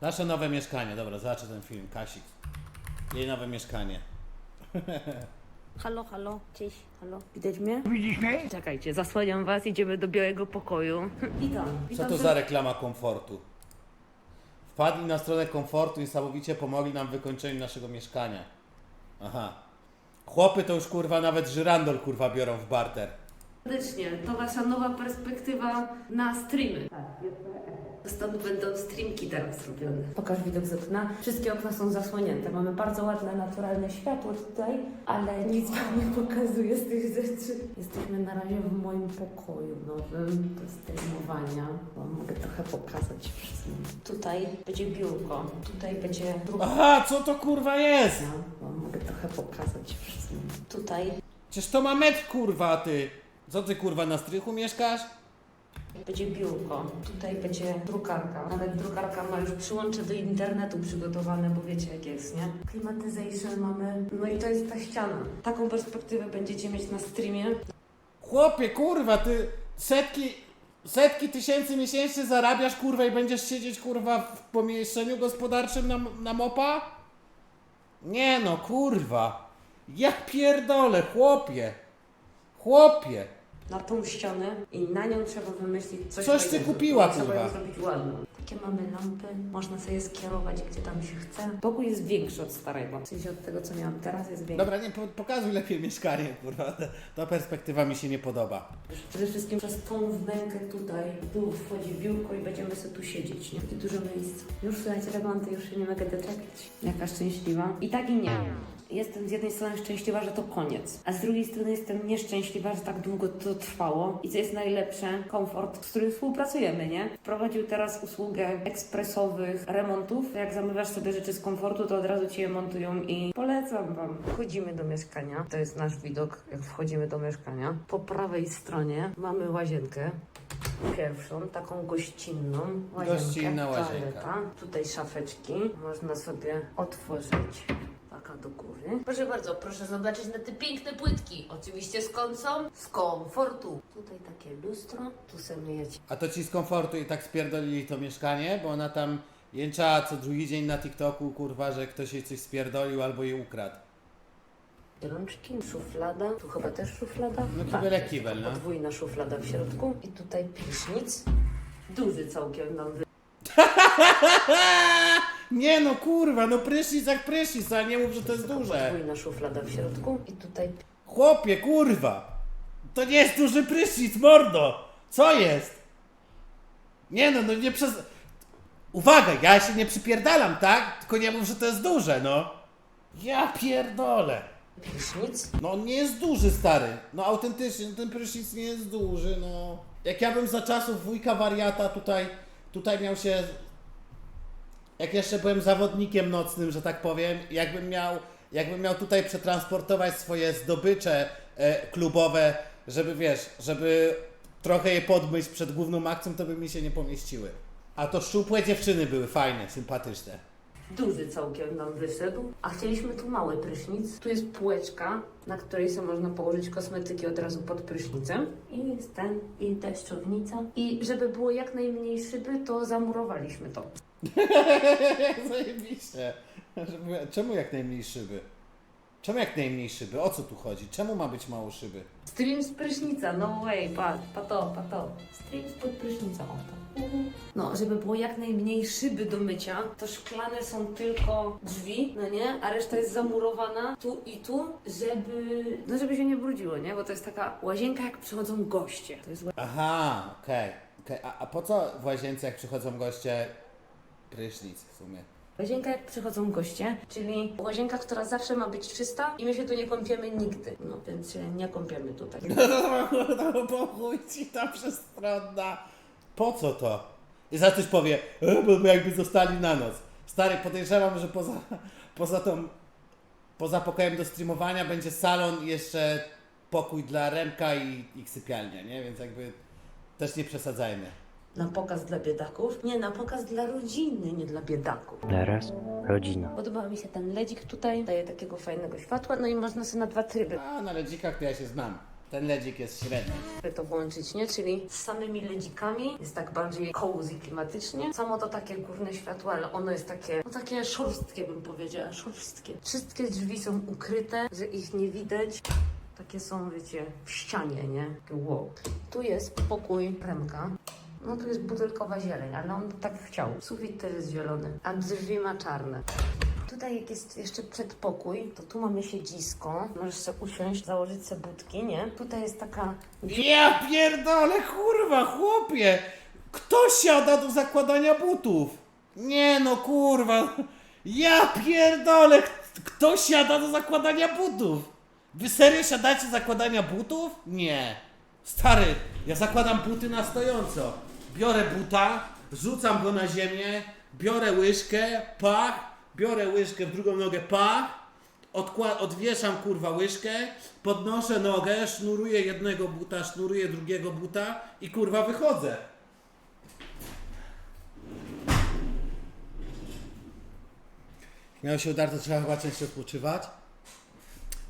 Nasze nowe mieszkanie, dobra, zobaczę ten film, Kasik. Jej nowe mieszkanie. Halo, halo, cześć, halo. Widać mnie? Widzisz mnie? Czekajcie, zasłaniam was, idziemy do białego pokoju. Witam, Co witam. to za reklama komfortu? Wpadli na stronę komfortu i niesamowicie pomogli nam w wykończeniu naszego mieszkania. Aha. Chłopy to już kurwa nawet żyrandol kurwa biorą w barter. Serdecznie, to wasza nowa perspektywa na streamy. Tak, Stąd będą streamki teraz robione. Pokaż widok z okna. Wszystkie okna są zasłonięte. Mamy bardzo ładne, naturalne światło tutaj, ale nic wam nie pokazuje z tych rzeczy. Jesteśmy na razie w moim pokoju nowym do streamowania. Wam mogę trochę pokazać wszystkim. Tutaj będzie biurko, tutaj będzie druga. Aha, co to kurwa jest? Wam mogę trochę pokazać wszystkim. Tutaj Przecież to ma metr kurwa ty. Co ty kurwa na strychu mieszkasz? Będzie biurko, tutaj będzie drukarka. Nawet drukarka ma już przyłącze do internetu przygotowane, bo wiecie jak jest, nie? Climatization mamy. No i to jest ta ściana. Taką perspektywę będziecie mieć na streamie. Chłopie, kurwa, ty setki, setki tysięcy miesięcznie zarabiasz, kurwa, i będziesz siedzieć, kurwa, w pomieszczeniu gospodarczym na, na mopa? Nie no, kurwa. Ja pierdolę, chłopie. Chłopie. Na tą ścianę i na nią trzeba wymyślić coś Coś ty fajnego. kupiła, Trzeba kurwa. ją zrobić ładną. Takie mamy lampy, można sobie skierować gdzie tam się chce. Pokój jest większy od starego. W sensie od tego co miałam teraz jest większy. Dobra, nie, po, pokazuj lepiej mieszkanie, kurwa. Ta, ta perspektywa mi się nie podoba. Przede wszystkim przez tą wnękę tutaj w dół wchodzi biurko i będziemy sobie tu siedzieć, nie? Takie dużo miejsc. Już słuchajcie, remonty, już się nie mogę doczekać. Jaka szczęśliwa. I tak i nie. Jestem z jednej strony szczęśliwa, że to koniec, a z drugiej strony jestem nieszczęśliwa, że tak długo to trwało. I co jest najlepsze, komfort, z którym współpracujemy, nie? Wprowadził teraz usługę ekspresowych remontów. Jak zamawiasz sobie rzeczy z komfortu, to od razu ci je montują i polecam wam. Wchodzimy do mieszkania. To jest nasz widok, jak wchodzimy do mieszkania. Po prawej stronie mamy łazienkę. Pierwszą, taką gościnną. Łazienkę, Gościnna łazienka. toaleta. Tutaj szafeczki. Można sobie otworzyć. Do góry. Proszę bardzo, proszę zobaczyć na te piękne płytki. Oczywiście skąd są? Z komfortu. Tutaj takie lustro. Tu sobie myjecie A to ci z komfortu i tak spierdolili to mieszkanie, bo ona tam jęczała co drugi dzień na TikToku, kurwa, że ktoś jej coś spierdolił albo jej ukradł. rączki, szuflada. Tu chyba też szuflada. No Tak, kibel jak kibel, no. Podwójna szuflada w środku. I tutaj prysznic. Duży całkiem nam wy... Nie no kurwa, no prysznic jak prysznic, ale nie mów, że to jest duże. Podwójna szuflada w środku. I tutaj Chłopie, kurwa! To nie jest duży prysznic, mordo! Co jest? Nie no, no nie przez... Uwaga, ja się nie przypierdalam, tak? Tylko nie mów, że to jest duże, no. Ja pierdolę. prysznic. No on nie jest duży, stary. No autentycznie, no ten prysznic nie jest duży, no. Jak ja bym za czasów wujka wariata tutaj, tutaj miał się... Jak jeszcze byłem zawodnikiem nocnym, że tak powiem, jakbym miał, jakbym miał tutaj przetransportować swoje zdobycze e, klubowe, żeby wiesz, żeby trochę je podmyć przed główną akcją, to by mi się nie pomieściły. A to szczupłe dziewczyny były fajne, sympatyczne. Duży całkiem nam wyszedł, a chcieliśmy tu mały prysznic. Tu jest półeczka, na której sobie można położyć kosmetyki od razu pod prysznicem. I jest ten, i deszczownica. I żeby było jak najmniej szyby, to zamurowaliśmy to. Zajebiście. Czemu jak najmniej szyby? Czemu jak najmniej szyby? O co tu chodzi? Czemu ma być mało szyby? Stream z prysznica, no way, patrz, pato, pato. Stream spod prysznica, o tak. No, żeby było jak najmniej szyby do mycia, to szklane są tylko drzwi, no nie? A reszta jest zamurowana tu i tu, żeby... No żeby się nie brudziło, nie? Bo to jest taka łazienka, jak przychodzą goście. To jest Aha, okej. okej. A, a po co w łazience, jak przychodzą goście, prysznic w sumie? Łazienka jak przychodzą goście, czyli łazienka, która zawsze ma być czysta i my się tu nie kąpiemy nigdy. No więc się nie kąpiemy tutaj. No po chuj ci ta przestronna. Po co to? I za coś powie, e, bo jakby zostali na noc. Stary, podejrzewam, że poza, poza tą, poza pokojem do streamowania będzie salon i jeszcze pokój dla Remka i, i sypialnia, nie? Więc jakby też nie przesadzajmy. Na pokaz dla biedaków? Nie, na pokaz dla rodziny, nie dla biedaków. Teraz rodzina. Podoba mi się ten ledzik tutaj, daje takiego fajnego światła, no i można sobie na dwa tryby. A na ledzikach to ja się znam. Ten ledzik jest średni. By to włączyć, nie? Czyli z samymi ledzikami jest tak bardziej cozy klimatycznie. Samo to takie górne światło, ale ono jest takie, no takie szorstkie bym powiedziała, szorstkie. Wszystkie drzwi są ukryte, że ich nie widać. Takie są, wiecie, w ścianie, nie? Takie wow. Tu jest pokój Remka. No tu jest butelkowa zieleń, ale on tak chciał. Sufit też jest zielony, a drzwi ma czarne. Tutaj jak jest jeszcze przedpokój, to tu mamy siedzisko. Możesz sobie usiąść, założyć sobie budki, nie? Tutaj jest taka Ja pierdolę, kurwa, chłopie! Kto siada do zakładania butów? Nie no, kurwa. Ja pierdolę, kto siada do zakładania butów? Wy serio siadacie do zakładania butów? Nie. Stary, ja zakładam buty na stojąco. Biorę buta, rzucam go na ziemię, biorę łyżkę, pach, biorę łyżkę w drugą nogę, pach, odwieszam kurwa łyżkę, podnoszę nogę, sznuruję jednego buta, sznuruję drugiego buta i kurwa wychodzę. Jak miało się udać, to trzeba chyba częściej odpoczywać.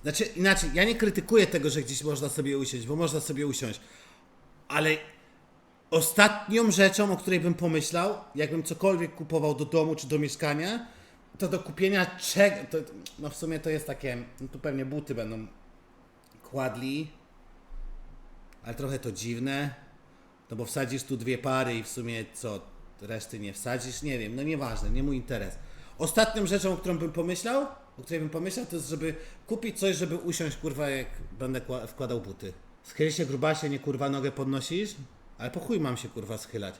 Znaczy, inaczej, ja nie krytykuję tego, że gdzieś można sobie usiąść, bo można sobie usiąść, ale ostatnią rzeczą, o której bym pomyślał, jakbym cokolwiek kupował do domu czy do mieszkania, to do kupienia czego. No w sumie to jest takie. No tu pewnie buty będą kładli, ale trochę to dziwne. No bo wsadzisz tu dwie pary i w sumie co? Reszty nie wsadzisz? Nie wiem, no nieważne, nie mój interes. Ostatnią rzeczą, o którą bym pomyślał, o której bym pomyślał, to jest, żeby kupić coś, żeby usiąść, kurwa, jak będę kła- wkładał buty. Schyl się, grubasie, nie kurwa nogę podnosisz? Ale po chuj mam się kurwa schylać.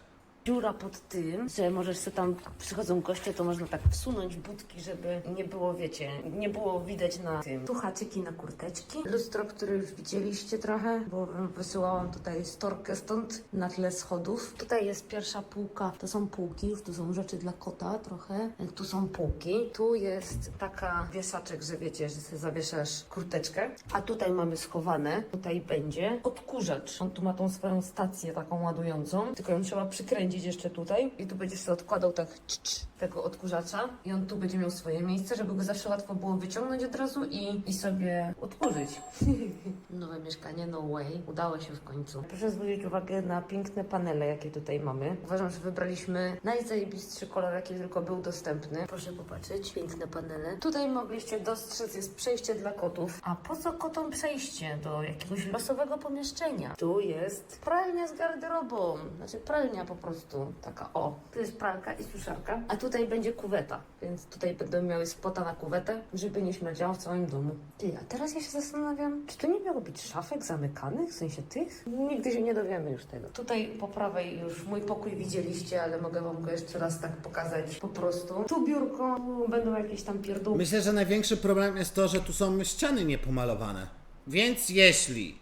Dziura pod tym, że możesz sobie tam, przychodzą goście, to można tak wsunąć budki, żeby nie było, wiecie, nie było widać na tym. Tu haczyki na kurteczki. Lustro, które już widzieliście trochę, bo wysyłałam tutaj storkę stąd na tle schodów. Tutaj jest pierwsza półka, to są półki, już tu są rzeczy dla kota trochę. Tu są półki. Tu jest taka wieszaczek, że wiecie, że sobie zawieszasz kurteczkę. A tutaj mamy schowane, tutaj będzie odkurzacz. On tu ma tą swoją stację taką ładującą, tylko ją trzeba przykręcić jeszcze tutaj i tu będziesz sobie odkładał tak cz, cz, tego odkurzacza i on tu będzie miał swoje miejsce, żeby go zawsze łatwo było wyciągnąć od razu i, i sobie odkurzyć. Nowe mieszkanie, no way. Udało się w końcu. Proszę zwrócić uwagę na piękne panele, jakie tutaj mamy. Uważam, że wybraliśmy najzajebistszy kolor, jaki tylko był dostępny. Proszę popatrzeć, piękne panele. Tutaj mogliście dostrzec, jest przejście dla kotów. A po co kotom przejście do jakiegoś losowego pomieszczenia? Tu jest pralnia z garderobą. Znaczy pralnia po prostu. Taka o. Tu jest pralka i suszarka. A tutaj będzie kuweta. Więc tutaj będą miały spota na kuwetę, żeby nie śmierdziało w całym domu. Ty, a teraz ja się zastanawiam, czy tu nie miało być szafek zamykanych? W sensie tych? Nigdy się nie dowiemy już tego. Tutaj po prawej już mój pokój widzieliście, ale mogę wam go jeszcze raz tak pokazać po prostu. Tu biurko, będą jakieś tam pierdółki. Myślę, że największy problem jest to, że tu są ściany niepomalowane. Więc jeśli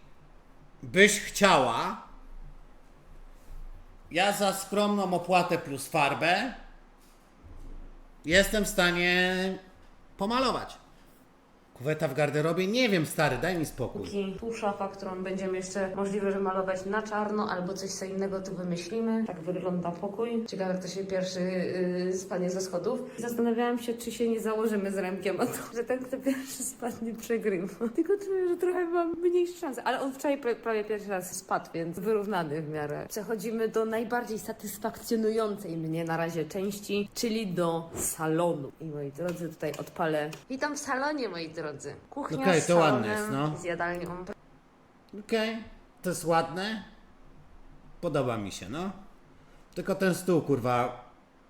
byś chciała, ja za skromną opłatę plus farbę jestem w stanie pomalować. Kuweta w garderobie? Nie wiem, stary, daj mi spokój. Póki tu szafa, którą będziemy jeszcze możliwe, że malować na czarno albo coś co innego tu wymyślimy. Tak wygląda pokój. Ciekawe, kto się pierwszy yy, spadnie ze schodów. Zastanawiałam się, czy się nie założymy z Remkiem, a to, że ten, kto pierwszy spadnie, przegrywa. Tylko czuję, że trochę mam mniejsze szanse. Ale on wczoraj pra- prawie pierwszy raz spadł, więc wyrównany w miarę. Przechodzimy do najbardziej satysfakcjonującej mnie na razie części, czyli do salonu. I moi drodzy, tutaj odpalę. Witam w salonie, moi drodzy. Kuchnia Okej, z to ładne jest, no. z jadalnią. Okej, to jest ładne. Podoba mi się, no. Tylko ten stół, kurwa,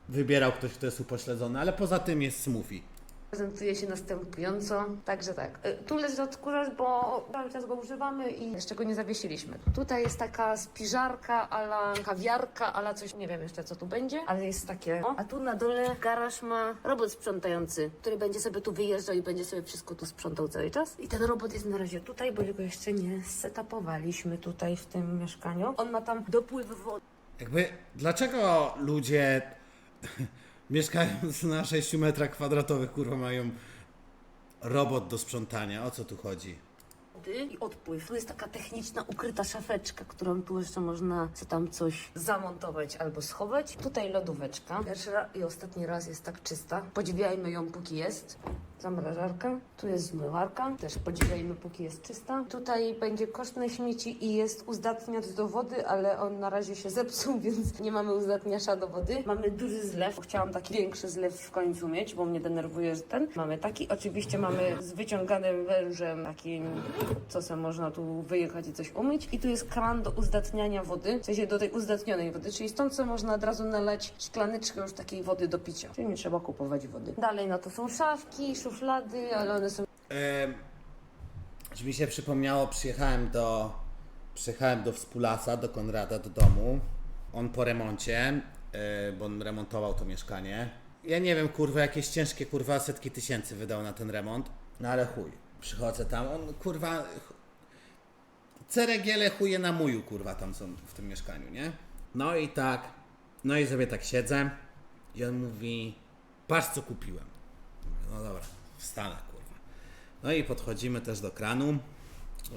wybierał ktoś, kto jest upośledzony, ale poza tym jest smoothie. Prezentuje się następująco. Także tak. y, Tu leży odkurzacz, bo cały czas go używamy i jeszcze go nie zawiesiliśmy. Tutaj jest taka spiżarka, ala kawiarka, ala coś, nie wiem jeszcze co tu będzie, ale jest takie. O. A tu na dole garaż ma robot sprzątający, który będzie sobie tu wyjeżdżał i będzie sobie wszystko tu sprzątał cały czas. I ten robot jest na razie tutaj, bo go jeszcze nie setupowaliśmy tutaj w tym mieszkaniu. On ma tam dopływ wody. Jakby, dlaczego ludzie mieszkając na 6 metrach kwadratowych, kurwa, mają robot do sprzątania? O co tu chodzi? I odpływ. Tu jest taka techniczna, ukryta szafeczka, którą tu jeszcze można co tam coś zamontować albo schować. Tutaj lodóweczka. Pierwszy raz i ostatni raz jest tak czysta. Podziwiajmy ją póki jest. Zamrażarka. Tu jest zmywarka. Też podziwiajmy póki jest czysta. Tutaj będzie kosz na śmieci i jest uzdatniacz do wody, ale on na razie się zepsuł, więc nie mamy uzdatniacza do wody. Mamy duży zlew. Chciałam taki większy zlew w końcu mieć, bo mnie denerwuje ten. Mamy taki. Oczywiście mamy z wyciąganym wężem takim, co sobie można tu wyjechać i coś umyć. I tu jest kran do uzdatniania wody, w sensie do tej uzdatnionej wody, czyli stąd sobie można od razu nalać szklaneczkę już takiej wody do picia. Czyli nie trzeba kupować wody. Dalej no to są szafki, szuflady, ale one są Że mi się przypomniało, przyjechałem do, przyjechałem do Wspólasa, do Konrada, do domu. On po remoncie, e, bo on remontował to mieszkanie. Ja nie wiem, kurwa, jakieś ciężkie, kurwa, setki tysięcy wydał na ten remont. No ale chuj, przychodzę tam, on, kurwa, ceregiele chuje na muju, kurwa, tam są w tym mieszkaniu, nie? No i tak, no i sobie tak siedzę i on mówi, patrz co kupiłem. No dobra, w Stanach, kurwa. No i podchodzimy też do kranu.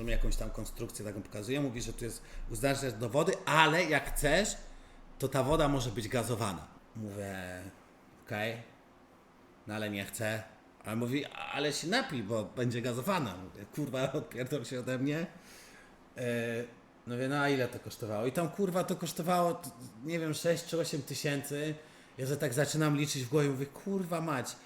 On jakąś tam konstrukcję taką pokazuje. Mówi, że tu jest uzdatniacz do wody, ale jak chcesz, to ta woda może być gazowana. Mówię, okej, no ale nie chcę. Ale mówi, ale się napij, bo będzie gazowana. Mówię, kurwa, odpierdol się ode mnie. Yy, no wie, no a ile to kosztowało? I tam kurwa to kosztowało, nie wiem, 6 czy 8 tysięcy. Ja że tak zaczynam liczyć w głowie, mówię, kurwa mać.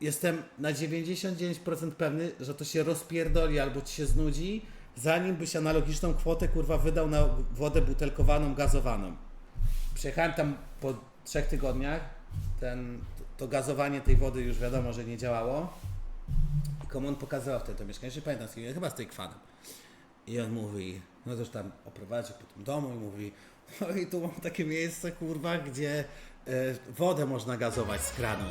Jestem na 99% pewny, że to się rozpierdoli albo ci się znudzi, zanim byś analogiczną kwotę kurwa wydał na wodę butelkowaną, gazowaną. Przyjechałem tam po trzech tygodniach, ten, to gazowanie tej wody już wiadomo, że nie działało. I komu on pokazywał wtedy to mieszkanie, jeszcze pamiętam, z kim, chyba z tej kwanem. I on mówi, no już tam oprowadził po tym domu i mówi, no i tu mam takie miejsce, kurwa, gdzie e, wodę można gazować z kranu.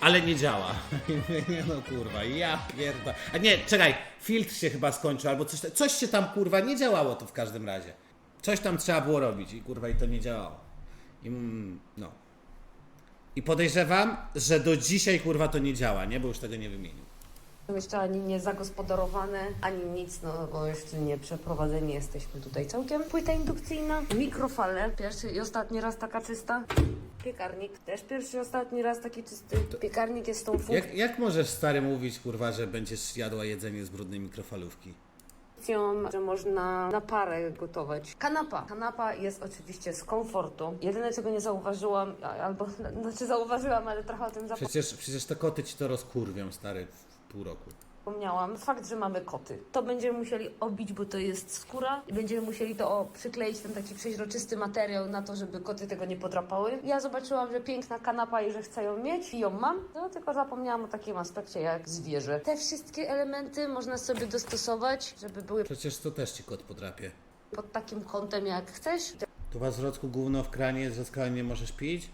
Ale nie działa. Nie no kurwa, ja pierda. A nie, czekaj, filtr się chyba skończył albo coś, coś się tam kurwa nie działało to w każdym razie. Coś tam trzeba było robić i kurwa i to nie działało. I mm, no. I podejrzewam, że do dzisiaj kurwa to nie działa, nie? Bo już tego nie wymienił. jeszcze ani nie zagospodarowane, ani nic, no bo jeszcze nie przeprowadzeni jesteśmy tutaj całkiem. Płyta indukcyjna, mikrofale, pierwszy i ostatni raz taka czysta. Piekarnik, też pierwszy i ostatni raz taki czysty. Piekarnik jest tą funkcją, Jak, jak możesz stary mówić kurwa, że będziesz jadła jedzenie z brudnej mikrofalówki? Że można na parę gotować. Kanapa. Kanapa jest oczywiście z komfortu. Jedyne czego nie zauważyłam, albo znaczy zauważyłam, ale trochę o tym Przecież, przecież te koty ci to rozkurwią, stary, w pół roku. Zapomniałam. Fakt, że mamy koty. To będziemy musieli obić, bo to jest skóra i będziemy musieli to o, przykleić ten taki przeźroczysty materiał na to, żeby koty tego nie podrapały. Ja zobaczyłam, że piękna kanapa i że chcę ją mieć i ją mam, no tylko zapomniałam o takim aspekcie jak zwierzę. Te wszystkie elementy można sobie dostosować, żeby były Przecież to też ci kot podrapie. pod takim kątem jak chcesz. Tu was w Wrocku gówno w kranie, że z kranu nie możesz pić?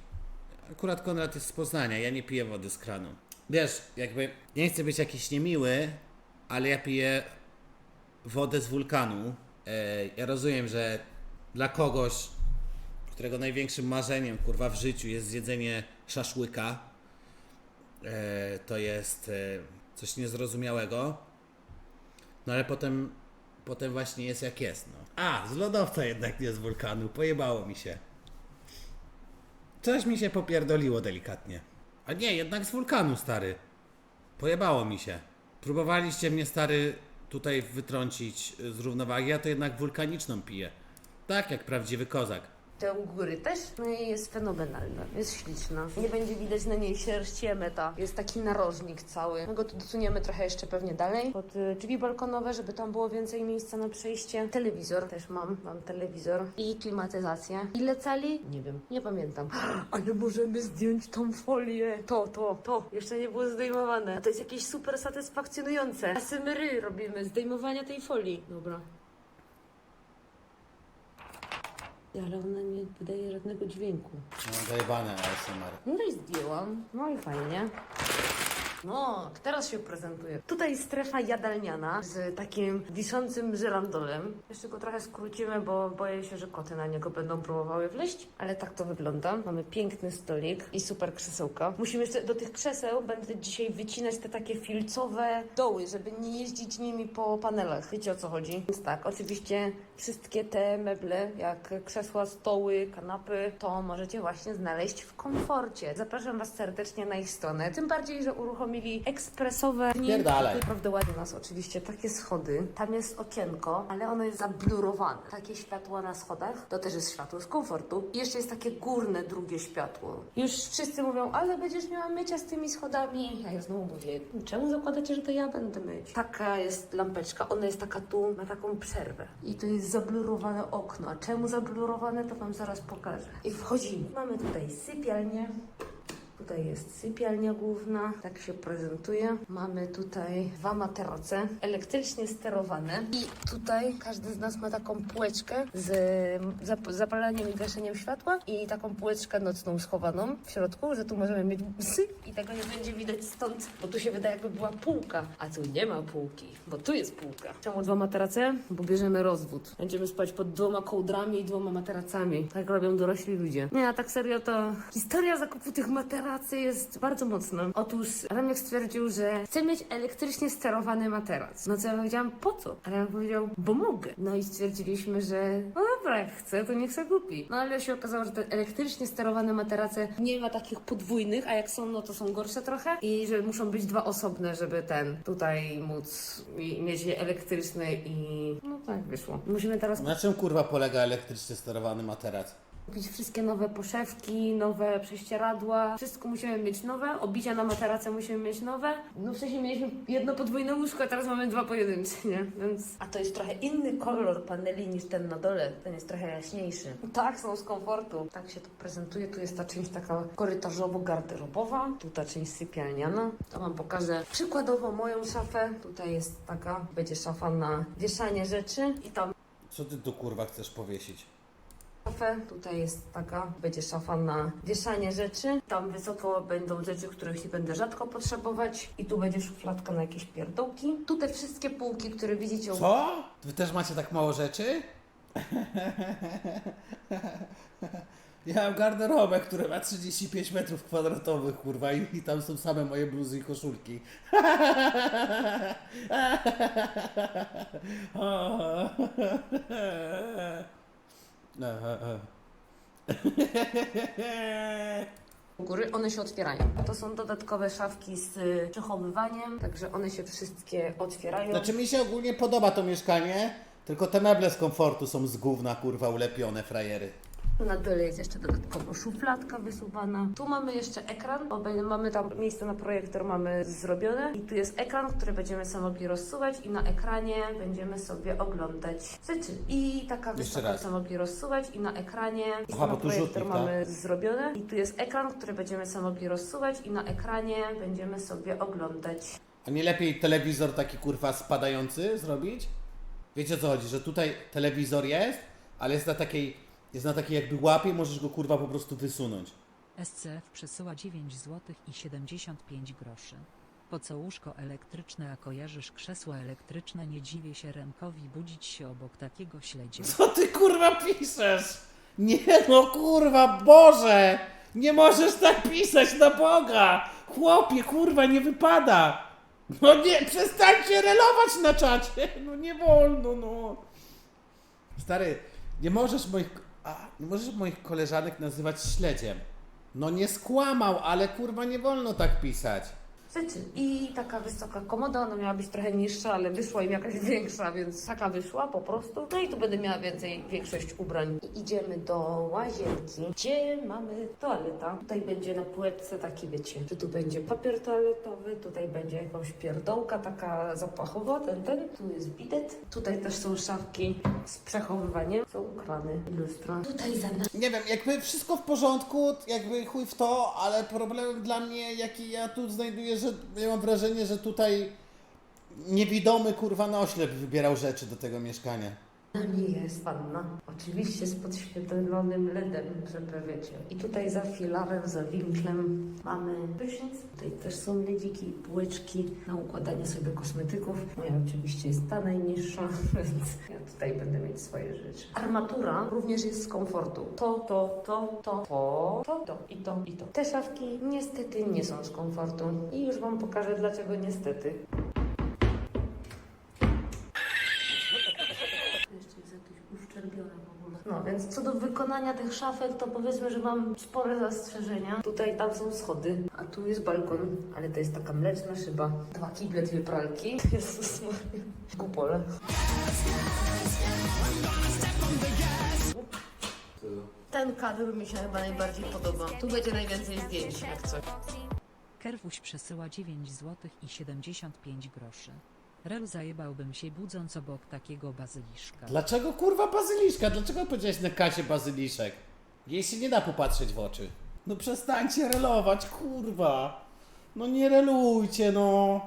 Akurat Konrad jest z Poznania, ja nie piję wody z kranu. Wiesz, jakby nie chcę być jakiś niemiły, ale ja piję wodę z wulkanu. E, ja rozumiem, że dla kogoś, którego największym marzeniem kurwa w życiu jest zjedzenie szaszłyka, e, to jest e, coś niezrozumiałego. No ale potem, potem właśnie jest jak jest. No. A, z lodowca jednak nie z wulkanu, pojebało mi się. Coś mi się popierdoliło delikatnie. A nie, jednak z wulkanu, stary. Pojebało mi się. Próbowaliście mnie, stary, tutaj wytrącić z równowagi, ja to jednak wulkaniczną piję. Tak jak prawdziwy kozak. Te u góry też no i jest fenomenalna, jest śliczna. Nie będzie widać na niej sierści emeta. Jest taki narożnik cały. My go tu dosuniemy trochę jeszcze pewnie dalej. Pod y, drzwi balkonowe, żeby tam było więcej miejsca na przejście. Telewizor też mam, mam telewizor. I klimatyzację. Ile cali? Nie wiem, nie pamiętam. Ale możemy zdjąć tą folię. To, to, to. Jeszcze nie było zdejmowane. To jest jakieś super satysfakcjonujące. Asymery robimy, zdejmowania tej folii. Dobra. Ale ona nie wydaje żadnego dźwięku. No dojebane ASMR. No i zdjęłam. No i fajnie. No, teraz się prezentuje. Tutaj strefa jadalniana z takim wiszącym żyrandolem. Jeszcze go trochę skrócimy, bo boję się, że koty na niego będą próbowały wleźć. Ale tak to wygląda. Mamy piękny stolik i super krzesełka. Musimy jeszcze do tych krzeseł będę dzisiaj wycinać te takie filcowe doły, żeby nie jeździć nimi po panelach. Wiecie o co chodzi? Więc tak, oczywiście wszystkie te meble, jak krzesła, stoły, kanapy, to możecie właśnie znaleźć w komforcie. Zapraszam Was serdecznie na ich stronę. Tym bardziej, że uruchomili ekspresowe dni. Pierdalaj. Naprawdę ładnie nas oczywiście takie schody. Tam jest okienko, ale ono jest zablurowane. Takie światło na schodach, to też jest światło z komfortu. I jeszcze jest takie górne drugie światło. Już wszyscy mówią, ale będziesz miała mycia z tymi schodami. A ja znowu mówię, czemu zakładacie, że to ja będę myć? Taka jest lampeczka, ona jest taka tu, ma taką przerwę. I to jest zablurowane okno. A czemu zablurowane, to Wam zaraz pokażę. I wchodzimy. Mamy tutaj sypialnię. Tutaj jest sypialnia główna, tak się prezentuje. Mamy tutaj dwa materace elektrycznie sterowane i tutaj każdy z nas ma taką półeczkę z zap- zapaleniem i gaszeniem światła i taką półeczkę nocną schowaną w środku, że tu możemy mieć psy i tego nie będzie widać stąd, bo tu się wydaje jakby była półka, a tu nie ma półki, bo tu jest półka. Czemu dwa materace? Bo bierzemy rozwód. Będziemy spać pod dwoma kołdrami i dwoma materacami. Tak robią dorośli ludzie. Nie, a tak serio to historia zakupu tych materacy jest bardzo mocna. Otóż Remek stwierdził, że chce mieć elektrycznie sterowany materac. No co ja powiedziałam, po co? On powiedział, bo mogę. No i stwierdziliśmy, że no dobra, jak chce, to niech se kupi. No ale się okazało, że te elektrycznie sterowane materace nie ma takich podwójnych, a jak są, no to są gorsze trochę i że muszą być dwa osobne, żeby ten tutaj móc mieć je elektryczne i no tak wyszło. Musimy teraz Na czym kurwa polega elektrycznie sterowany materac? Kupić wszystkie nowe poszewki, nowe prześcieradła. Wszystko musimy mieć nowe. Obicia na materace musimy mieć nowe. No wcześniej mieliśmy jedno podwójne łóżko, a teraz mamy dwa pojedyncze, nie? Więc... A to jest trochę inny kolor paneli niż ten na dole. Ten jest trochę jaśniejszy. Tak, są z komfortu. Tak się to prezentuje. Tu jest ta część taka korytarzowo-garderobowa. Tu ta część sypialniana. To Wam pokażę przykładowo moją szafę. Tutaj jest taka, będzie szafa na wieszanie rzeczy. I tam Co ty tu kurwa chcesz powiesić? Szafę. Tutaj jest taka, będzie szafa na wieszanie rzeczy. Tam wysoko będą rzeczy, których nie będę rzadko potrzebować. I tu będzie szufladka na jakieś pierdołki. Tutaj wszystkie półki, które widzicie. Co? Wy też macie tak mało rzeczy? Ja mam garderobę, która ma 35 metrów kwadratowych, kurwa, i, i tam są same moje bluzy i koszulki. u góry, one się otwierają. To są dodatkowe szafki z y, przechowywaniem, także one się wszystkie otwierają. Znaczy mi się ogólnie podoba to mieszkanie, tylko te meble z komfortu są z gówna, kurwa, ulepione frajery. Na dole jest jeszcze dodatkowo szufladka wysuwana. Tu mamy jeszcze ekran, bo mamy tam miejsce na projektor mamy zrobione. I tu jest ekran, który będziemy sobie mogli rozsuwać i na ekranie będziemy sobie oglądać rzeczy. I taka wysoka sobie mogli rozsuwać i na ekranie Aha, na projektor rzutnik, mamy zrobione. I tu jest ekran, który będziemy sobie mogli rozsuwać i na ekranie będziemy sobie oglądać A nie lepiej telewizor taki kurwa spadający zrobić? Wiecie o co chodzi, że tutaj telewizor jest, ale jest na takiej, jest na takiej jakby łapie, możesz go kurwa po prostu wysunąć. SCF przesyła 9 zł i 75 groszy. Po co łóżko elektryczne, a kojarzysz krzesła elektryczne? Nie dziwię się Remkowi budzić się obok takiego śledzia. Co ty kurwa piszesz? Nie no kurwa, Boże! Nie możesz tak pisać na Boga! Chłopie, kurwa, nie wypada! No nie, przestańcie relować na czacie! No nie wolno, no! Stary, nie możesz moich, a, nie możesz moich koleżanek nazywać śledziem. No nie skłamał, ale kurwa nie wolno tak pisać. Rzeczy. I taka wysoka komoda, ona miała być trochę niższa, ale wyszła im jakaś większa, więc taka wyszła po prostu. No i tu będę miała więcej, większość ubrań. I idziemy do łazienki, gdzie mamy toaleta. Tutaj będzie na półeczce taki, wiecie, że tu będzie papier toaletowy, tutaj będzie jakąś pierdołka taka zapachowa, ten, ten. Tu jest bidet. Tutaj też są szafki z przechowywaniem. Są krany, lustra. Tutaj za nami Nie wiem, jakby wszystko w porządku, jakby chuj w to, ale problemem dla mnie, jaki ja tu znajduję, że ja mam wrażenie, że tutaj niewidomy kurwa na oślep wybierał rzeczy do tego mieszkania. Na nie jest wanna. Oczywiście z podświetlonym LEDem, żeby wiecie. I tutaj za filarem, za winklem mamy prysznic. Tutaj też są ledziki, półeczki na układanie sobie kosmetyków. Moja oczywiście jest ta najniższa, więc ja tutaj będę mieć swoje rzeczy. Armatura również jest z komfortu. To, to, to, to, to, to, to i to, i to. Te szafki niestety nie są z komfortu. I już Wam pokażę dlaczego niestety. Jeszcze jest jakieś uszczerbione w ogóle. No więc co do wykonania tych szafek, to powiedzmy, że mam spore zastrzeżenia. Tutaj, tam są schody, a tu jest balkon, ale to jest taka mleczna szyba. Dwa kible, dwie pralki. Jezus Maria. Kupole. Ten kadr mi się chyba najbardziej podoba. Tu będzie najwięcej zdjęć, jak coś. Kerwuś przesyła 9 zł i 75 groszy. Rel zajebałbym się budząc obok takiego bazyliszka. Dlaczego kurwa bazyliszka? Dlaczego powiedziałeś na kasie bazyliszek? Jej się nie da popatrzeć w oczy. No przestańcie relować, kurwa. No nie relujcie, no.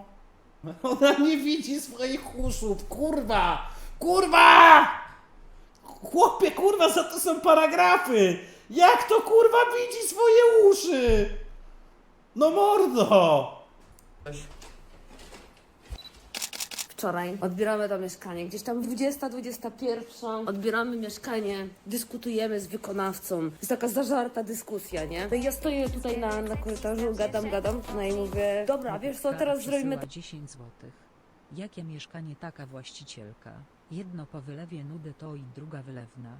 Ona nie widzi swoich uszów, kurwa! Kurwa! Chłopie, kurwa, za to są paragrafy! Jak to kurwa widzi swoje uszy? No mordo! Wczoraj odbieramy to mieszkanie, gdzieś tam 20, 21. Odbieramy mieszkanie, dyskutujemy z wykonawcą. Jest taka zażarta dyskusja, nie? No i ja stoję tutaj na, na korytarzu, gadam, gadam, no i mówię, dobra, wiesz co, teraz zrobimy to. 10 zł. Jakie mieszkanie taka właścicielka? Jedno po wylewie nudy to i druga wylewna.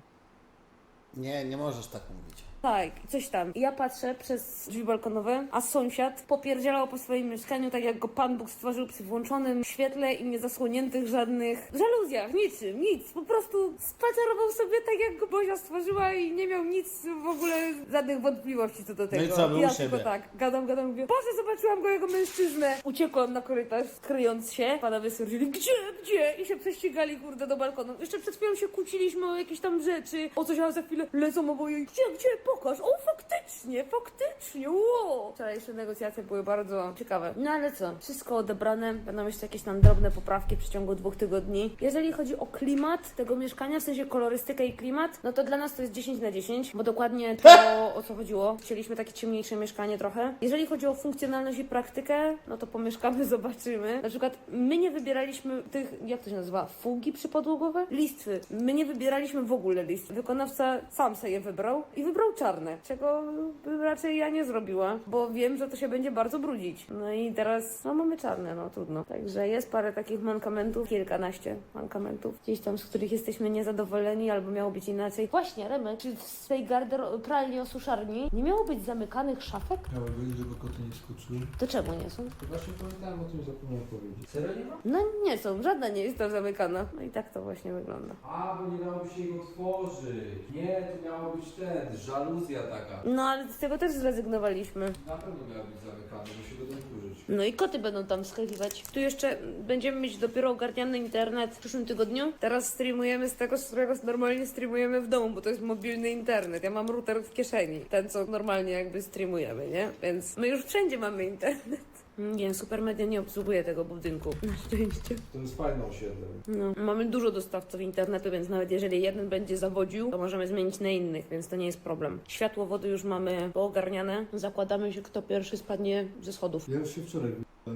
Nie, nie możesz tak mówić. Tak, coś tam. I ja patrzę przez drzwi balkonowe, a sąsiad popierdzielał po swoim mieszkaniu, tak jak go Pan Bóg stworzył przy włączonym świetle i niezasłoniętych żadnych żaluzjach, niczym, nic. Po prostu spacerował sobie tak, jak go Bozia stworzyła i nie miał nic w ogóle, żadnych wątpliwości co do tego. No i co, był ja u siebie? tylko tak, gadam, gadam, mówię, Boże, zobaczyłam go jako mężczyznę. Uciekłam na korytarz, kryjąc się. Panowie stwierdzili, gdzie, gdzie? I się prześcigali, kurde, do balkonu. Jeszcze przed chwilą się kłóciliśmy o jakieś tam rzeczy, o coś, a za chwilę lecą oboje, gdzie, gdzie, pokaż. O, faktycznie, faktycznie, ło. Wczorajsze negocjacje były bardzo ciekawe. No ale co, wszystko odebrane, będą jeszcze jakieś tam drobne poprawki w przeciągu dwóch tygodni. Jeżeli chodzi o klimat tego mieszkania, w sensie kolorystykę i klimat, no to dla nas to jest 10 na 10, bo dokładnie to, o co chodziło. Chcieliśmy takie ciemniejsze mieszkanie trochę. Jeżeli chodzi o funkcjonalność i praktykę, no to pomieszkamy, zobaczymy. Na przykład my nie wybieraliśmy tych, jak to się nazywa, fugi przypodłogowe? Listwy. My nie wybieraliśmy w ogóle list. Wykonawca sam sobie je wybrał i wybrał czarne, czego bym raczej ja nie zrobiła, bo wiem, że to się będzie bardzo brudzić. No i teraz, no mamy czarne, no trudno. Także jest parę takich mankamentów, kilkanaście mankamentów, gdzieś tam, z których jesteśmy niezadowoleni, albo miało być inaczej. Właśnie, Remek, czy w tej garder pralni osuszarni nie miało być zamykanych szafek? Miały być, żeby koty nie skoczyły. To czemu nie są? To właśnie pamiętałem o tym, zapomniałem powiedzieć. Serio nie ma? No nie są, żadna nie jest tam zamykana. No i tak to właśnie wygląda. A, bo nie dało się jego otworzyć. Nie, to miało być ten, żaluzja taka. No ale z tego też zrezygnowaliśmy. Na pewno miała być zamykana, bo się będą kurzyć. No i koty będą tam skakiwać. Tu jeszcze będziemy mieć dopiero ogarniany internet w przyszłym tygodniu. Teraz streamujemy z tego, z którego normalnie streamujemy w domu, bo to jest mobilny internet. Ja mam router w kieszeni, ten co normalnie jakby streamujemy, nie? Więc my już wszędzie mamy internet. Nie, Supermedia nie obsługuje tego budynku. Na szczęście. To jest fajne osiedle. No, mamy dużo dostawców internetu, więc nawet jeżeli jeden będzie zawodził, to możemy zmienić na innych, więc to nie jest problem. Światło wody już mamy poogarniane. Zakładamy się, kto pierwszy spadnie ze schodów. Ja już się wczoraj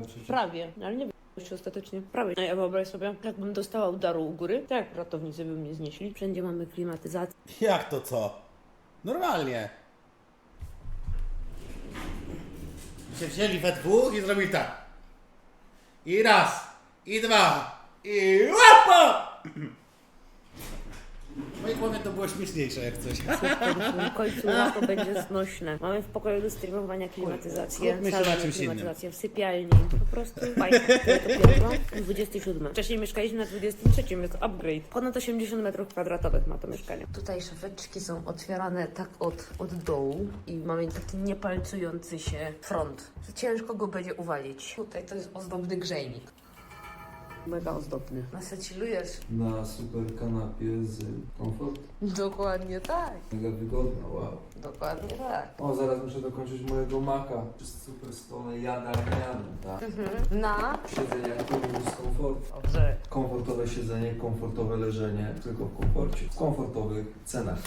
przecież. Prawie, ale nie wiem się ostatecznie. Prawie. A ja wyobraź sobie, jakbym dostała udaru u góry, tak jak ratownicy by mnie znieśli. Wszędzie mamy klimatyzację. Jak to co? Normalnie. Się wzięli we dwóch i zrobili tak. I raz, i dwa, i łapa! W mojej głowie to było śmieszniejsze jak coś. W końcu lato będzie znośne. Mamy w pokoju do streamowania klimatyzację. Skupmy się na czymś klimatyzację w sypialni. Po prostu fajnie. To pierwsze. 27. Wcześniej mieszkaliśmy na 23, jest to upgrade. Ponad 80 metrów kwadratowych ma to mieszkanie. Tutaj szafeczki są otwierane tak od, od dołu i mamy taki niepalcujący się front. Ciężko go będzie uwalić. Tutaj to jest ozdobny grzejnik. Mega ozdobny. Nasecilujesz. Na super kanapie z komfort. Dokładnie tak. Mega wygodna, wow. Dokładnie tak. O, zaraz muszę dokończyć mojego maka. Przez super stole jadalnianym, tak? Na Siedzenie jak z komfortu. Dobrze. Komfortowe siedzenie, komfortowe leżenie, tylko w komforcie. W komfortowych cenach.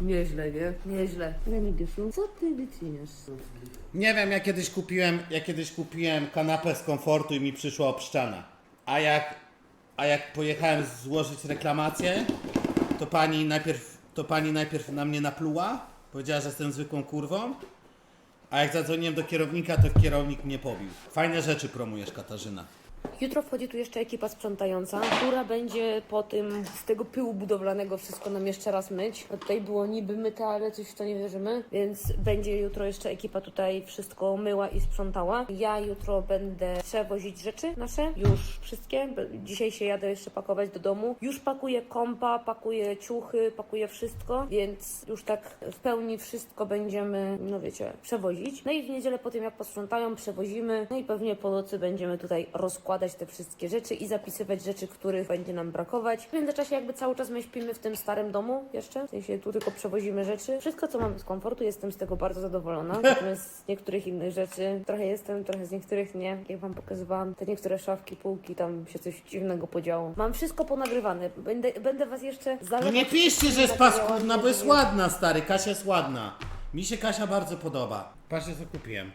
Nieźle, nie? Nieźle. Remigiuszu, co ty wyciniasz? Nie wiem, ja kiedyś kupiłem, ja kiedyś kupiłem kanapę z komfortu i mi przyszła obszczana. A jak, a jak pojechałem złożyć reklamację, to pani najpierw, to pani najpierw na mnie napluła, powiedziała, że jestem zwykłą kurwą, a jak zadzwoniłem do kierownika, to kierownik mnie pobił. Fajne rzeczy promujesz, Katarzyna. Jutro wchodzi tu jeszcze ekipa sprzątająca, która będzie po tym z tego pyłu budowlanego wszystko nam jeszcze raz myć. Tutaj było niby myte, ale coś w to nie wierzymy, więc będzie jutro jeszcze ekipa tutaj wszystko myła i sprzątała. Ja jutro będę przewozić rzeczy nasze, już wszystkie. Dzisiaj się jadę jeszcze pakować do domu. Już pakuję kompa, pakuję ciuchy, pakuję wszystko, więc już tak w pełni wszystko będziemy, no wiecie, przewozić. No i w niedzielę po tym jak posprzątają, przewozimy. No i pewnie po nocy będziemy tutaj rozkładać te wszystkie rzeczy i zapisywać rzeczy, których będzie nam brakować. W międzyczasie jakby cały czas my śpimy w tym starym domu jeszcze, w sensie tu tylko przewozimy rzeczy. Wszystko co mamy z komfortu, jestem z tego bardzo zadowolona. Natomiast z niektórych innych rzeczy trochę jestem, trochę z niektórych nie. Jak wam pokazywałam, te niektóre szafki, półki, tam się coś dziwnego podziało. Mam wszystko ponagrywane. Będę, będę was jeszcze No nie piszcie, że jest paskudna, bo jest ładna, stary. Kasia jest ładna. Mi się Kasia bardzo podoba. Patrzcie, co kupiłem.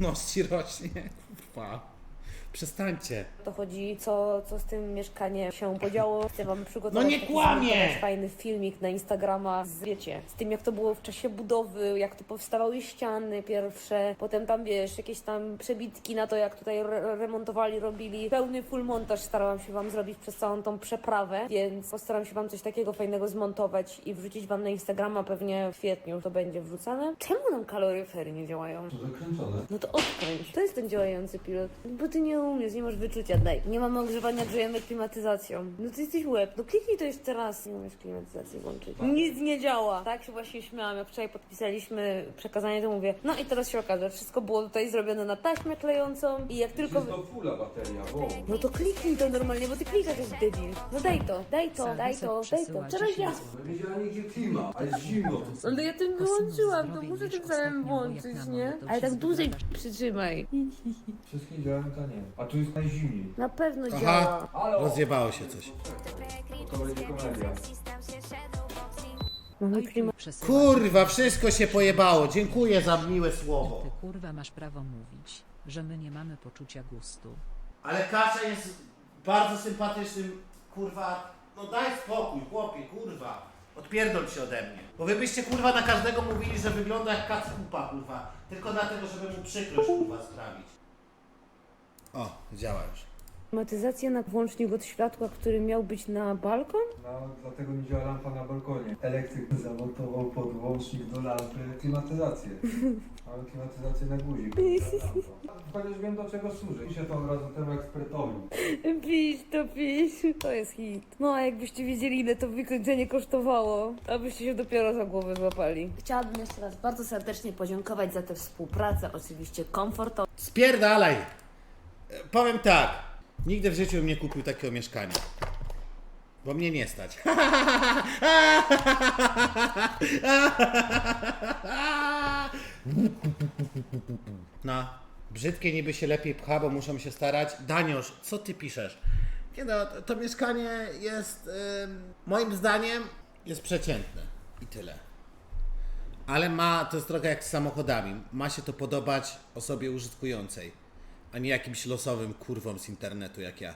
No, ci rośnie, kurwa. Przestańcie. To chodzi, co, co z tym mieszkaniem się podziało. Chcę wam przygotować No nie taki kłamie! fajny filmik na Instagrama z, wiecie, z tym jak to było w czasie budowy, jak to powstawały ściany pierwsze, potem tam, wiesz, jakieś tam przebitki na to, jak tutaj re remontowali, robili. Pełny full montaż starałam się wam zrobić przez całą tą przeprawę, więc postaram się wam coś takiego fajnego zmontować i wrzucić wam na Instagrama, pewnie w kwietniu to będzie wrzucane. Czemu nam kaloryfery nie działają? To zakręcone. No to odkręć. To jest ten działający pilot. Bo ty nie umiesz, nie masz wyczucia, daj. Nie mamy ogrzewania, grzejemy klimatyzacją. No ty jesteś łeb. No kliknij to jeszcze raz. Nie umiesz klimatyzacji włączyć. Nic nie działa. Tak się właśnie śmiałam, jak wczoraj podpisaliśmy przekazanie, to mówię, no i teraz się okaże, wszystko było tutaj zrobione na taśmę klejącą i jak tylko... Jest bateria, wow. No to kliknij to normalnie, bo ty klikasz jak debil. No daj to, daj to, daj to, daj to. Wczoraj ja... No nigdzie klima, a jest zimno. Ale ja tym wyłączyłam, to muszę tym samym włączyć, nie? to Ale tak dłużej przytrzymaj. Wszystkie działają, ta nie. A tu jest najzimniej. Na pewno Aha. działa. Halo! Rozjebało się coś. To będzie komedia. Mamy klimat. przesyła Kurwa, wszystko się pojebało. Dziękuję za miłe Ty słowo. kurwa masz prawo mówić, że my nie mamy poczucia gustu. Ale Kasia jest bardzo sympatycznym, kurwa, no daj spokój, chłopie, kurwa. Odpierdol się ode mnie. Bo wy byście, kurwa, na każdego mówili, że wygląda jak kacupa, kurwa. Tylko dlatego, żeby mu przykrość, kurwa, sprawić. O, działa już. Klimatyzację na włącznik od światła, który miał być na balkon? No, dlatego nie działa lampa na balkonie. Elektryk zamontował pod włącznik do lampy klimatyzację. Ale klimatyzację na guzik. Chociaż wiem do czego służy. Piszę to od razu temu ekspertowi. Pisz to pisz. To jest hit. No a jakbyście wiedzieli ile to wykończenie kosztowało, abyście się dopiero za głowę złapali. Chciałabym jeszcze raz bardzo serdecznie podziękować za tę współpracę, oczywiście komfortowo. Spierdalaj! Powiem tak. Nigdy w życiu bym nie kupił takiego mieszkania. Bo mnie nie stać. No, brzydkie niby się lepiej pcha, bo muszą się starać. Daniosz, co ty piszesz? Nie no, to, to mieszkanie jest, moim zdaniem, jest przeciętne. I tyle. Ale ma, to jest trochę jak z samochodami. Ma się to podobać osobie użytkującej, a nie jakimś losowym kurwom z internetu jak ja.